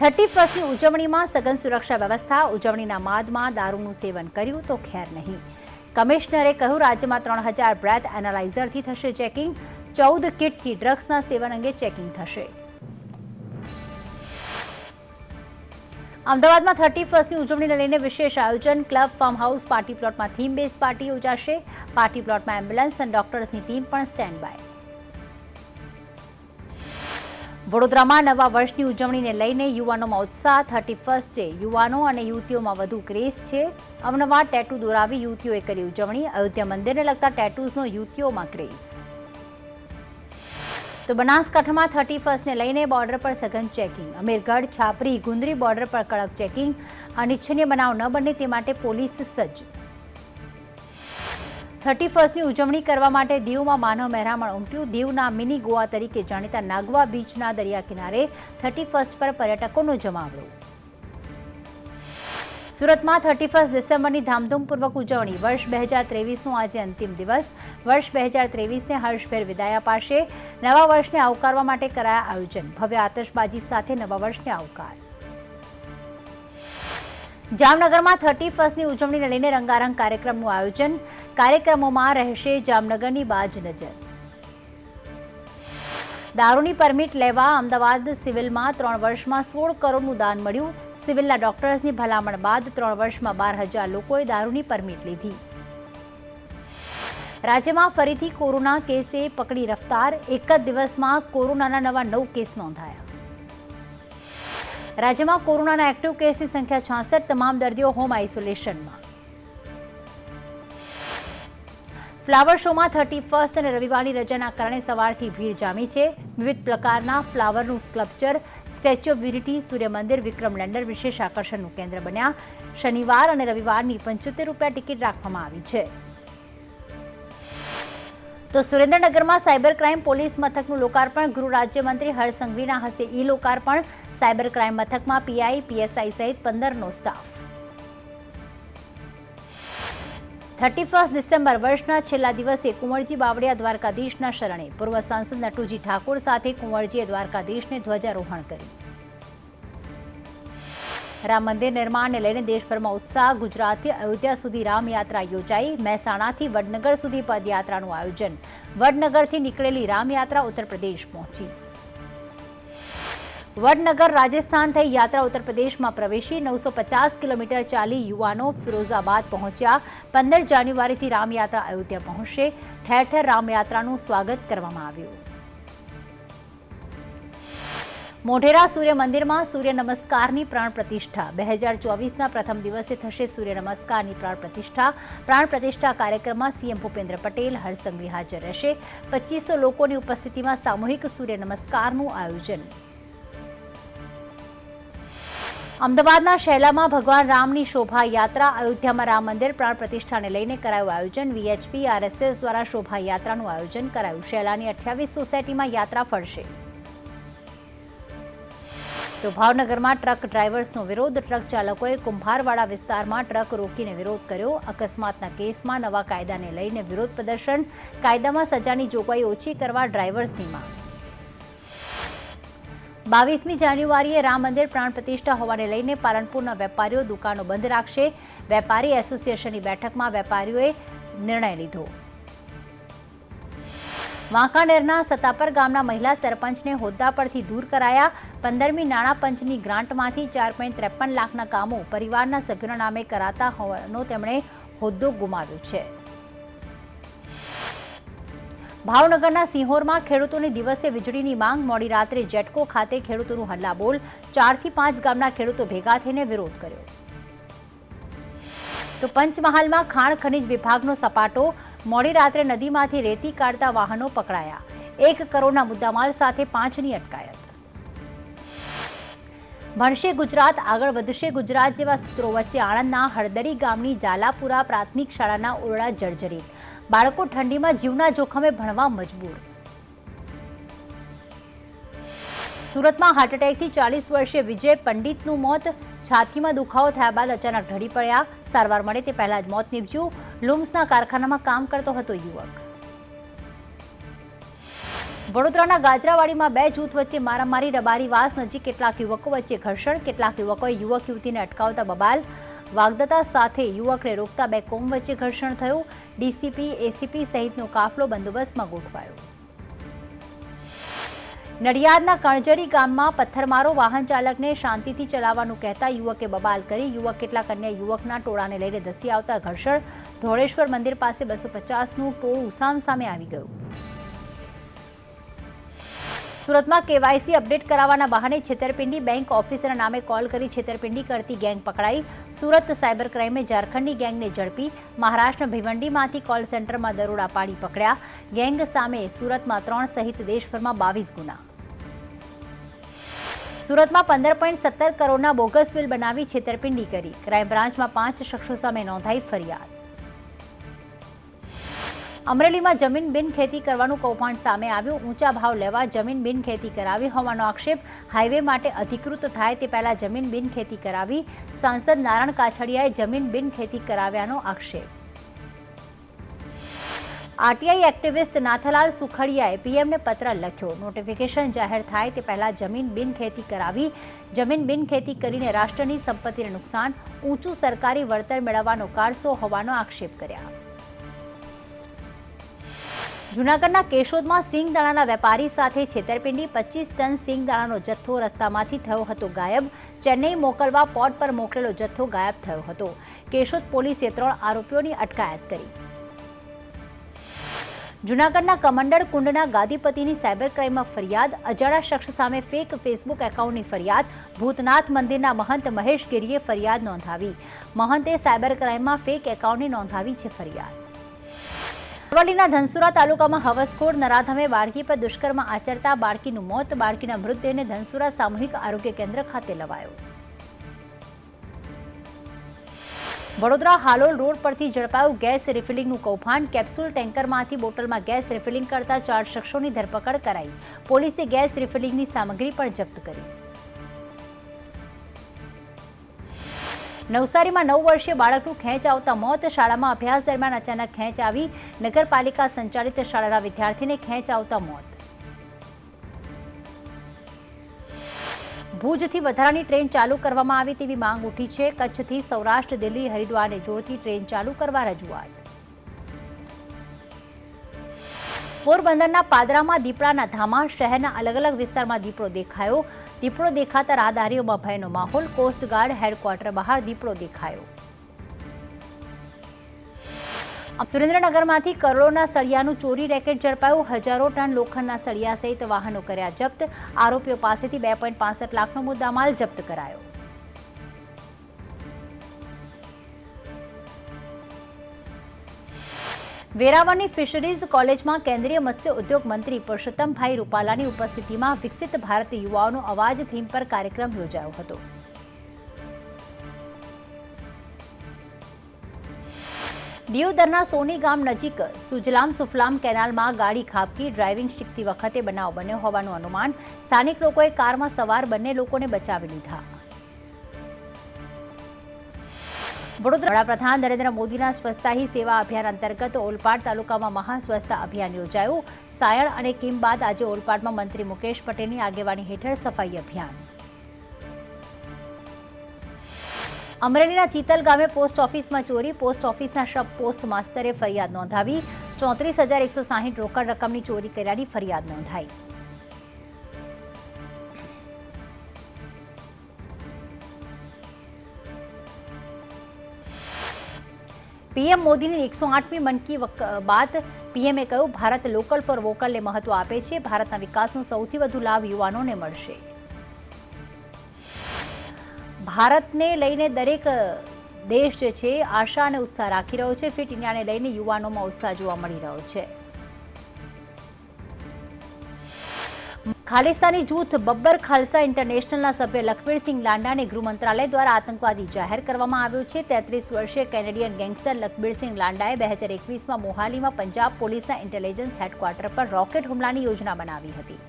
Thirty ફર્સ્ટની ઉજવણીમાં સઘન સુરક્ષા વ્યવસ્થા, ઉજવણીના માદમાં દારૂનું સેવન કર્યું તો ખેર નહીં. કમિશનરે કહ્યું, રાજ્યમાં ત્રણ હજાર બ્રેથ એનાલાઇઝરથી થશે ચેકિંગ, ચૌદ કિટથી ડ્રગ્સના સેવન અંગે ચેકિંગ થશે. અમદાવાદમાં થર્ટી ફર્સ્ટની ઉજવણીને લઈને વિશેષ આયોજન, ક્લબ ફાર્મ હાઉસ પાર્ટી પ્લોટમાં થીમ બેઝ પાર્ટી યોજાશે. પાર્ટી પ્લોટમાં એમ્બ્યુલન્સ અને ડોક્ટર્સની ટીમ પણ સ્ટેન્ડ બાય વડોદરામાં નવા વર્ષની ઉજવણીને લઈને યુવાનોમાં ઉત્સાહ. થર્ટી ફર્સ્ટ યુવાનો અને યુવતીઓમાં વધુ ક્રેઝ છે. અવનવા ટેટુ દોરાવી યુવતીઓએ કરી ઉજવણી. અયોધ્યા મંદિરને લગતા ટેટુઝનો યુવતીઓમાં ક્રેઝ. તો બનાસકાંઠામાં થર્ટી ફર્સ્ટને લઈને બોર્ડર પર સઘન ચેકિંગ. અમીરગઢ, છાપરી, ગુંદરી બોર્ડર પર કડક ચેકિંગ. અનિચ્છનીય બનાવ ન બને તે માટે પોલીસ સજ્જ. થર્ટી ફર્સ્ટની ઉજવણી કરવા માટે દીવમાં માનવ મહેરામણ ઉમટ્યું. દીવના મિની ગોવા તરીકે જાણીતા નાગવા બીચના દરિયા કિનારે થર્ટી ફર્સ્ટ પર પર્યટકોનો જમાવડો. સુરતમાં થર્ટી ફર્સ્ટ ડિસેમ્બરની ધામધૂમપૂર્વક ઉજવણી. વર્ષ બે હજાર ત્રેવીસનો આજે અંતિમ દિવસ. વર્ષ બે હજાર ત્રેવીસને હર્ષભેર વિદાય અપાશે. નવા વર્ષને આવકારવા માટે કરાયા આયોજન. ભવ્ય આતશબાજી સાથે નવા વર્ષને આવકાર. જામનગરમાં થર્ટી ફર્સ્ટની ઉજવણીને લઈને રંગારંગ કાર્યક્રમનું આયોજન. કાર્યક્રમોમાં રહેશે જામનગરની બાજ નજર. દારૂની પરમિટ લેવા અમદાવાદ સિવિલમાં ત્રણ વર્ષમાં સોળ કરોડનું દાન મળ્યું. સિવિલના ડોક્ટર્સની ભલામણ બાદ ત્રણ વર્ષમાં બાર હજાર લોકોએ દારૂની પરમિટ લીધી. રાજ્યમાં ફરીથી કોરોના કેસે પકડી રફતાર. એક જ દિવસમાં કોરોનાના નવા નવ કેસ નોંધાયા. રાજ્યમાં કોરોનાના એક્ટિવ કેસની સંખ્યા છાસઠ, તમામ દર્દીઓ હોમ આઇસોલેશનમાં ફ્લાવર શોમાં થર્ટી ફર્સ્ટ અને રવિવારની રજાના કારણે સવારથી ભીડ જામી છે. વિવિધ પ્રકારના ફ્લાવરનું સ્કલ્પચર સ્ટેચ્યુ ઓફ યુનિટી સૂર્ય વિક્રમ લેન્ડર વિશેષ આકર્ષણનું કેન્દ્ર બન્યા. શનિવાર અને રવિવારની પંચોતેર રૂપિયા ટિકિટ રાખવામાં આવી છે. તો સુરેન્દ્રનગરમાં સાયબર ક્રાઇમ પોલીસ મથકનું લોકાર્પણ. ગૃહ રાજ્યમંત્રી હર્ષ સંઘવીના હસ્તે ઈ લોકાર્પણ સાયબર ક્રાઇમ મથકમાં પીઆઈ, પીએસઆઈ સહિત પંદરનો સ્ટાફ. થર્ટી ફર્સ્ટ ડિસેમ્બર વર્ષના છેલ્લા દિવસે કુંવરજી બાવળિયા દ્વારકાધીશના શરણે પૂર્વ સાંસદ નટુજી ઠાકોર સાથે કુંવરજીએ દ્વારકાધીશને ધ્વજારોહણ કરી રામ મંદિર નિર્માણને લઈને દેશભરમાં ઉત્સાહ, ગુજરાતથી અયોધ્યા સુધી રામયાત્રા યોજાઈ. મહેસાણાથી વડનગર સુધી પદયાત્રાનું આયોજન. વડનગરથી નીકળેલી રામયાત્રા ઉત્તર પ્રદેશ પહોંચી. વડનગર રાજસ્થાન થઈ યાત્રા ઉત્તર પ્રદેશમાં પ્રવેશી. નવસો પચાસ કિલોમીટર ચાલી યુવાનો ફિરોઝાબાદ પહોંચ્યા. પંદર જાન્યુઆરીથી રામયાત્રા અયોધ્યા પહોંચશે. ઠેર ઠેર રામયાત્રાનું સ્વાગત કરવામાં આવ્યું. મોઢેરા સૂર્ય મંદિરમાં સૂર્ય નમસ્કારની પ્રાણ પ્રતિષ્ઠા. બે હજાર ચોવીસના પ્રથમ દિવસે થશે સૂર્ય નમસ્કારની પ્રાણ પ્રતિષ્ઠા. પ્રાણ પ્રતિષ્ઠા કાર્યક્રમમાં સીએમ ભૂપેન્દ્ર પટેલ હરસંઘવી હાજર રહેશે. પચીસો લોકોની ઉપસ્થિતિમાં સામૂહિક સૂર્ય નમસ્કારનું આયોજન. અમદાવાદના શહેલામાં ભગવાન રામની શોભાયાત્રા, અયોધ્યામાં રામ મંદિર પ્રાણ પ્રતિષ્ઠાને લઈને કરાયું આયોજન. વીએચપી, આરએસએસ દ્વારા શોભાયાત્રાનું આયોજન કરાયું. શહેલાની અઠ્યાવીસ સોસાયટીમાં યાત્રા ફરશે. તો ભાવનગરમાં ટ્રક ડ્રાઈવર્સનો વિરોધ. ટ્રક ચાલકોએ કુંભારવાડા વિસ્તારમાં ટ્રક રોકીને વિરોધ કર્યો. અકસ્માતના કેસમાં નવા કાયદાને લઈને વિરોધ પ્રદર્શન. કાયદામાં સજાની જોગવાઈ ઓછી કરવા ડ્રાઈવર્સની માંગ. બાવીસમી જાન્યુઆરીએ રામ મંદિર પ્રાણ પ્રતિષ્ઠા હોવાને લઈને પાલનપુરના વેપારીઓ દુકાનો બંધ રાખશે. વેપારી એસોસિએશનની બેઠકમાં વેપારીઓએ નિર્ણય લીધો. વાંકાનેરના સતાપર ગામના મહિલા સરપંચને હોદ્દા પરથી દૂર કરાયા. પંદરમી નાણાં પંચની ગ્રાન્ટમાંથી ચાર પોઈન્ટ ત્રેપન લાખના કામો પરિવારના સભ્યોના નામે કરાતા હોવાનો તેમણે હોદ્દો ગુમાવ્યો છે. ભાવનગરના સિંહોરમાં ખેડૂતોની દિવસે વીજળીની માંગ મોડી રાત્રે જેટકો ખાતે ખેડૂતોનું હલ્લાબોલ, ચારથી પાંચ ગામના ખેડૂતો ભેગા થઈને વિરોધ કર્યો. તો પંચમહાલમાં ખાણ ખનિજ વિભાગનો સપાટો મોડી રાત્રે નદીમાંથી રેતી કાઢતા વાહનો પકડાયા. એક કરોડના મુદ્દામાલ સાથે પાંચની અટકાયત. ભણશે ગુજરાત, આગળ વધશે ગુજરાત જેવા સૂત્રો વચ્ચે આણંદના હળદરી ગામની જાલાપુરા પ્રાથમિક શાળાના ઓરડા જર્જરિત. બાળકો ઠંડીમાં જીવના જોખમે ભણવા મજબૂર. સુરતમાં હાર્ટ એટેકથી ચાલીસ વર્ષીય વિજય પંડિતનું મોત. છાતીમાં દુખાવો થયા બાદ અચાનક ઢળી પડ્યા. સારવાર મળે તે પહેલા જ મોત નીપજ્યું. લુમ્સના કારખાનામાં કામ કરતો હતો યુવક. વડોદરાના ગાજરાવાડીમાં બે જૂથ વચ્ચે મારામારી રબારીવાસ નજીક કેટલાક યુવકો વચ્ચે ઘર્ષણ, કેટલાક યુવકોએ યુવક યુવતીને અટકાવતા બબાલ. વાગદતા સાથે યુવકને રોકતા બે કોમ વચ્ચે ઘર્ષણ થયું. ડીસીપી, એસીપી સહિતનો કાફલો બંદોબસ્તમાં ગોઠવાયો. નડિયાદના કણજરી ગામમાં પથ્થરમારો વાહન ચાલકને શાંતિથી ચલાવવાનું કહેતા યુવકે બબાલ કરી. યુવક કેટલાક અન્ય યુવકના ટોળાને લઈને ધસી આવતા ઘર્ષણ. ધોળેશ્વર મંદિર પાસે બસો પચાસનું ટોળું સામસામે આવી ગયું. સુરતમાં કેવાયસી અપડેટ કરાવવાના બહાને છેતરપિંડી બેંક ઓફિસરના નામે કોલ કરી છેતરપિંડી કરતી ગેંગ પકડાઈ. સુરત સાયબર ક્રાઇમે ઝારખંડની ગેંગને ઝડપી. મહારાષ્ટ્ર ભિવંડીમાંથી કોલ સેન્ટરમાં દરોડા પાડી પકડ્યા. ગેંગ સામે સુરતમાં ત્રણ સહિત દેશભરમાં બાવીસ ગુના. સુરતમાં પંદર પોઈન્ટ સત્તર કરોડના બોગસ બિલ બનાવી છેતરપિંડી કરી. ક્રાઇમ બ્રાન્ચમાં પાંચ શખ્સો સામે નોંધાઈ ફરિયાદ. અમરેલીમાં જમીન બિન ખેતી કરવાનું કૌભાંડ સામે આવ્યું. ઊંચા ભાવ લેવા જમીન બિન ખેતી કરાવી હોવાનો આક્ષેપ હાઈવે માટે અધિકૃત થાય તે પહેલા જમીન બિન ખેતી કરાવી સાંસદ નારાયણ કાછડિયાએ જમીન બિન ખેતી કરાવ્યાનો આક્ષેપ. આરટીઆઈ એક્ટિવિસ્ટ નાથલાલ સુખડિયાએ પીએમને પત્ર લખ્યો. નોટિફિકેશન જાહેર થાય તે પહેલા જમીન બિન ખેતી કરાવી, જમીન બિન ખેતી કરીને રાષ્ટ્રની સંપત્તિને નુકસાન, ઊંચું સરકારી વળતર મેળવવાનો કારસો હોવાનો આક્ષેપ કર્યા. જૂનાગઢના કેશોદમાં સિંગદાણાના વેપારી સાથે છેતરપિંડી પચીસ ટન સિંગદાણાનો જથ્થો રસ્તામાંથી થયો હતો ગાયબ. ચેન્નઈ મોકલવા પોર્ટ પર મોકલેલો જથ્થો ગાયબ થયો હતો. કેશોદ પોલીસે ત્રણ આરોપીઓની અટકાયત કરી. જૂનાગઢના કમંડળ કુંડના ગાદીપતિની સાયબર ક્રાઇમમાં ફરિયાદ. અજાણા શખ્સ સામે ફેક ફેસબુક એકાઉન્ટની ફરિયાદ. ભૂતનાથ મંદિરના મહંત મહેશ ગીરીએ ફરિયાદ નોંધાવી. મહંતે સાયબર ક્રાઇમમાં ફેક એકાઉન્ટની નોંધાવી છે ફરિયાદ. અરવલ્લીના ધનસુરા તાલુકામાં હવસખોર નરાધમે બાળકી પર દુષ્કર્મ આચરતા બાળકીનું મોત, બાળકીના મૃતદેહને ધનસુરા સામૂહિક આરોગ્ય કેન્દ્ર ખાતે લવાયો. વડોદરા હાલોલ રોડ પરથી ઝડપાયું ગેસ રિફિલિંગનું કૌભાંડ. કેપ્સ્યુલ ટેન્કરમાંથી બોટલમાં ગેસ રિફિલિંગ કરતા ચાર શખ્સોની ધરપકડ કરાઈ. પોલીસે ગેસ રિફિલિંગની સામગ્રી પણ જપ્ત કરી. નવસારીમાં નવ વર્ષીય બાળકનું ખેંચ આવતા મોત. શાળામાં અભ્યાસ દરમિયાન અચાનક ખેંચ આવી નગરપાલિકા સંચાલિત શાળાના વિદ્યાર્થીને ખેંચ આવતા મોત. ભુજથી વધારાની ટ્રેન ચાલુ કરવામાં આવી તેવી માંગ ઉઠી છે. કચ્છથી સૌરાષ્ટ્ર, દિલ્હી હરિદ્વારને જોડતી ટ્રેન ચાલુ કરવા રજૂઆત. પોરબંદરના પાદરામાં દીપડાના ધામા, શહેરના અલગ અલગ વિસ્તારમાં દીપડો દેખાયો. દીપડો દેખાતા રાહદારીઓમાં ભયનો માહોલ. કોસ્ટગાર્ડ હેડક્વાર્ટર બહાર દીપડો દેખાયો. સુરેન્દ્રનગરમાંથી કરોડોના સળિયાનું ચોરી રેકેટ ઝડપાયું. હજારો ટન લોખંડના સળિયા સહિત વાહનો કર્યા જપ્ત. આરોપીઓ પાસેથી બે પોઈન્ટ પાસઠ લાખનો મુદ્દામાલ જપ્ત કરાયો. વેરાવળની ફિશરીઝ કોલેજમાં કેન્દ્રીય મત્સ્ય ઉદ્યોગ મંત્રી પુરુષોત્તમભાઈ રૂપાલાની ઉપસ્થિતિમાં વિકસિત ભારત યુવાઓનો અવાજ થીમ પર કાર્યક્રમ યોજાયો હતો. દિયોદરના સોની ગામ નજીક સુજલામ સુફલામ કેનાલમાં ગાડી ખાબકી ડ્રાઇવિંગ શીખતી વખતે બનાવ બન્યો હોવાનું અનુમાન સ્થાનિક લોકોએ કારમાં સવાર બંને લોકોને બચાવી લીધા. વડોદરા વડાપ્રધાન નરેન્દ્ર મોદીના સ્વચ્છતા સેવા અભિયાન અંતર્ગત ઓલપાડ તાલુકામાં મહા સ્વચ્છતા અભિયાન યોજાયું. સાયણ અને કિમ બાદ આજે ઓલપાડમાં મંત્રી મુકેશ પટેલની આગેવાની હેઠળ સફાઈ અભિયાન. અમરેલીના ચીતલ ગામે પોસ્ટ ઓફિસમાં ચોરી, પોસ્ટ ઓફિસના શબ પોસ્ટ માસ્તરે ફરિયાદ નોંધાવી. ચોત્રીસ હજાર એકસો સાહીઠ રોકડ રકમની ચોરી કર્યાની ફરિયાદ નોંધાઈ. પીએમ મોદીની એકસો આઠમી મન કી બાદ પીએમએ કહ્યું, ભારત લોકલ ફોર વોકલને મહત્વ આપે છે. ભારતના વિકાસનો સૌથી વધુ લાભ યુવાનોને મળશે. ભારતને લઈને દરેક દેશ જે છે આશા અને ઉત્સાહ રાખી રહ્યો છે. ફિટ ઇન્ડિયાને લઈને યુવાનોમાં ઉત્સાહ જોવા મળી રહ્યો છે. ખાલિસ્તાની જૂથ બબ્બર ખાલસા ઇન્ટરનેશનલના સભ્ય લખબીરસિંહ લાંડાને ગૃહ મંત્રાલય દ્વારા આતંકવાદી જાહેર કરવામાં આવ્યો છે. તેત્રીસ વર્ષીય કેનેડિયન ગેંગસ્ટર લખબીરસિંહ લાંડાએ બે હજાર એકવીસમાં મોહાલીમાં પંજાબ પોલીસના ઇન્ટેલિજન્સ હેડક્વાર્ટર પર રોકેટ હુમલાની યોજના બનાવી હતી.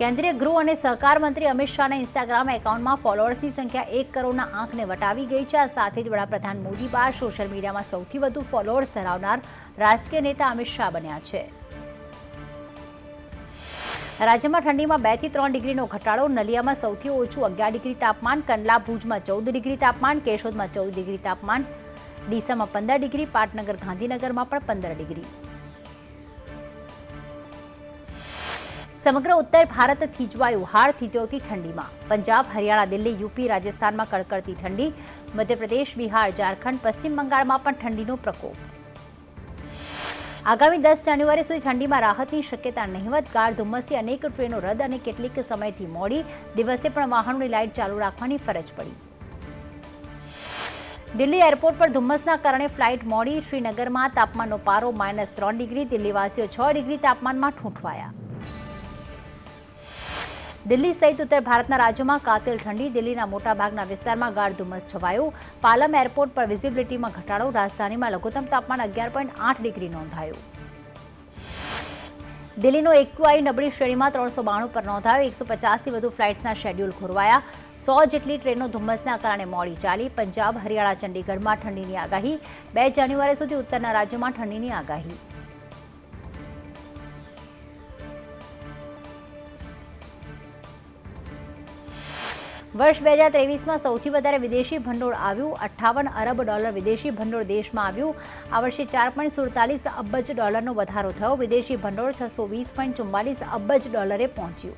કેન્દ્રીય ગૃહ અને સહકાર મંત્રી અમિત શાહના ઇન્સ્ટાગ્રામ એકાઉન્ટમાં ફોલોઅર્સની સંખ્યા એક કરોડના આંકને વટાવી ગઈ છે. આ સાથે જ વડાપ્રધાન મોદી બાદ સોશિયલ મીડિયામાં સૌથી વધુ ફોલોઅર્સ ધરાવનાર રાજકીય નેતા અમિત શાહ બન્યા છે. રાજ્યમાં ઠંડીમાં બેથી ત્રણ ડિગ્રીનો ઘટાડો, નલિયામાં સૌથી ઓછું અગિયાર ડિગ્રી તાપમાન, કંડલા ભુજમાં ચૌદ ડિગ્રી તાપમાન, કેશોદમાં ચૌદ ડિગ્રી તાપમાન, ડીસામાં પંદર ડિગ્રી, પાટનગર ગાંધીનગરમાં પણ પંદર ડિગ્રી. સમગ્ર ઉત્તર ભારત થીજવાયું. હાડ થીજવતી ઠંડીમાં. પંજાબ, હરિયાણા, દિલ્હી, યુપી, રાજસ્થાનમાં કડકડતી ઠંડી. મધ્યપ્રદેશ, બિહાર, ઝારખંડ, પશ્ચિમ બંગાળમાં પણ ઠંડીનો પ્રકોપ. આગામી દસ જાન્યુઆરી સુધી ઠંડીમાં રાહતની શક્યતા નહિવત. ગાઢ ધુમ્મસથી અનેક ટ્રેનો રદ અને કેટલીક સમયથી મોડી. દિવસે પણ વાહનોની લાઇટ ચાલુ રાખવાની ફરજ પડી. દિલ્હી એરપોર્ટ પર ધુમ્મસના કારણે ફ્લાઇટ મોડી. શ્રીનગરમાં તાપમાનનો પારો માઇનસ ત્રણ ડિગ્રી, દિલ્હીવાસીઓ છ ડિગ્રી તાપમાનમાં ઠૂંઠવાયા. દિલ્હી સહિત ઉત્તર ભારતના રાજ્યોમાં કાતિલ ઠંડી દિલ્હીના મોટાભાગના વિસ્તારમાં ગાઢ ધુમ્મસ છવાયું. પાલમ એરપોર્ટ પર વિઝિબિલિટીમાં ઘટાડો. રાજધાનીમાં લઘુત્તમ તાપમાન અગિયાર પોઈન્ટ આઠ ડિગ્રી નોંધાયું. દિલ્હીનો એક્યુઆઈ નબળી શ્રેણીમાં ત્રણસો બાણું પર નોંધાયો. એકસો પચાસથી વધુ ફ્લાઇટ્સના શેડ્યુલ ખોરવાયા. સો જેટલી ટ્રેનો ધુમ્મસના કારણે મોડી ચાલી. પંજાબ, હરિયાણા ચંડીગઢમાં ઠંડીની આગાહી. બે જાન્યુઆરી સુધી ઉત્તરના રાજ્યોમાં ઠંડીની આગાહી. વર્ષ બે હજાર ત્રેવીસમાં સૌથી વધારે વિદેશી ભંડોળ આવ્યું, અઠ્ઠાવન અરબ ડોલર વિદેશી ભંડોળ દેશમાં આવ્યું. આ વર્ષે ચાર પોઈન્ટ સુડતાલીસ અબજ ડોલરનો વધારો થયો. વિદેશી ભંડોળ છસો વીસ પોઈન્ટ ચુમ્માલીસ અબજ ડોલરે પહોંચ્યું.